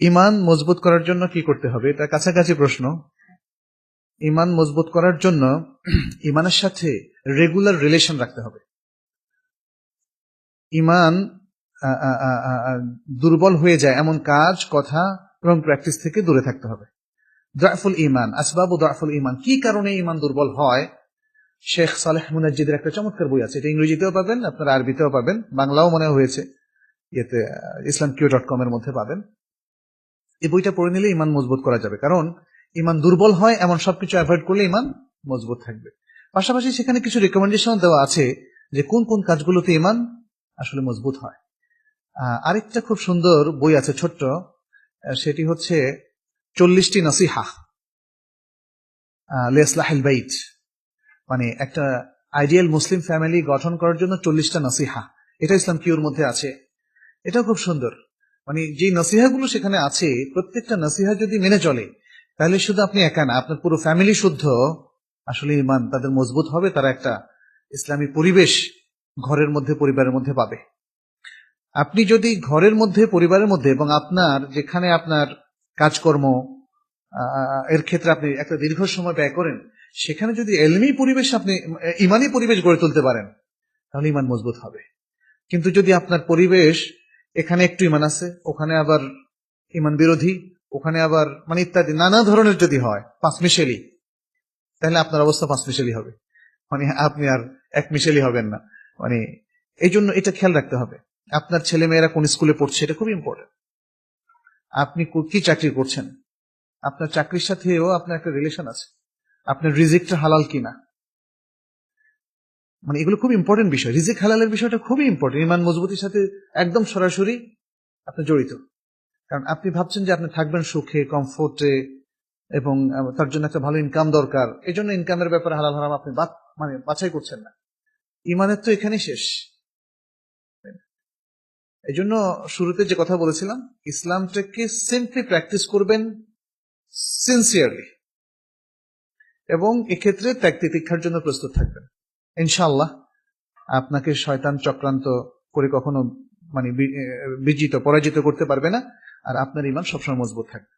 ইমান মজবুত করার জন্য কি করতে হবে? এটা কাছাকাছি প্রশ্ন। ইমান মজবুত করার জন্য ইমানের সাথে রেগুলার রিলেশন রাখতে হবে। ইমান দুর্বল হয়ে যায় এমন কাজ, কথা এবং প্র্যাকটিস থেকে দূরে থাকতে হবে। দাফুল ইমান, আসবাব দাফুল ইমান, কি কারণে ইমান দুর্বল হয়? শেখ সালেহ মুনাজিদের একটা চমৎকার বই আছে। এটা ইংরেজিতেও পাবেন, আপনারা আরবিতেও পাবেন, বাংলাও মনে হয়েছে। ইয়েতে ইসলাম কিউ ডট কম এর মধ্যে পাবেন। এই বইটা পড়ে নিলে ইমান মজবুত করা যাবে। কারণ ইমান দুর্বল হয়, এমন সবকিছু অ্যাভয়েড করলে ইমান মজবুত থাকবে। পাশাপাশি সেখানে কিছু রেকমেন্ডেশন দেওয়া আছে যে কোন কোন কাজগুলোতে ইমান আসলে মজবুত হয়। আরেকটা খুব সুন্দর বই আছে ছোট্ট সেটি হচ্ছে চল্লিশটি নসিহা। লেসলাহিল বাইট মানে একটা আইডিয়াল মুসলিম ফ্যামিলি গঠন করার জন্য চল্লিশটা নসিহা। এটা ইসলাম কিউর মধ্যে আছে। এটাও খুব সুন্দর। মানে যে নসিহাগুলো সেখানে আছে, প্রত্যেকটা নসিহা যদি মেনে চলে, তাহলে শুধু আপনি একা না, আপনার পুরো ফ্যামিলি শুদ্ধ। আসলে ইমান তাদের মজবুত হবে, তারা একটা ইসলামী পরিবেশ ঘরের মধ্যে, পরিবারের মধ্যে পাবে। আপনি যদি ঘরের মধ্যে, পরিবারের মধ্যে এবং আপনার যেখানে আপনার কাজকর্ম এর ক্ষেত্রে আপনি একটা দীর্ঘ সময় ব্যয় করেন, সেখানে যদি এলমি পরিবেশ আপনি, ইমানি পরিবেশ গড়ে তুলতে পারেন, তাহলে ইমান মজবুত হবে। কিন্তু যদি আপনার পরিবেশ এখানে একটু ইমান আছে, ওখানে আবার ইমান বিরোধী, ওখানে আবার মানে ইত্যাদি, নানা ধরনের যদি হয়, পাঁচ মিশেলি তাহলে আপনার অবস্থা পাঁচ মিশেলি হবে। মানে আপনি আর এক মিশেলি হবেন না। মানে এই জন্য এটা খেয়াল রাখতে হবে। আপনার ছেলে মেয়েরা কোন স্কুলে পড়ছে, এটা খুব ইম্পর্টেন্ট আপনি কি চাকরি করছেন? আপনার চাকরির সাথেও আপনার একটা রিলেশন আছে। আপনার রিজিকটা হালাল কিনা? মানে এগুলো খুব ইম্পর্টেন্ট বিষয়। রিজিক হালালের বিষয়টা খুবই ইম্পর্টেন্ট ইমান মজবুতির সাথে একদম সরাসরি আপনি জড়িত। কারণ আপনি ভাবছেন যে আপনি থাকবেন সুখে কমফোর্টে এবং তার জন্য একটা ভালো ইনকাম দরকার। এই জন্য ইনকামের ব্যাপারে হালাল হারাম আপনি মানে বাছাই করছেন না। ইমানের তো এখানেই শেষ। এই জন্য শুরুতে যে কথা বলেছিলাম, ইসলামটাকে সিম্পলি প্র্যাকটিস করবেন সিনসিয়ারলি এবং এক্ষেত্রে ত্যাগ তিতিক্ষার জন্য প্রস্তুত থাকবেন। ইনশাআল্লাহ, আপনাকে শয়তান চক্রান্ত করে কখনো মানে বিজিত, পরাজিত করতে পারবে না। আর আপনার ইমান সবসময় মজবুত থাকবে।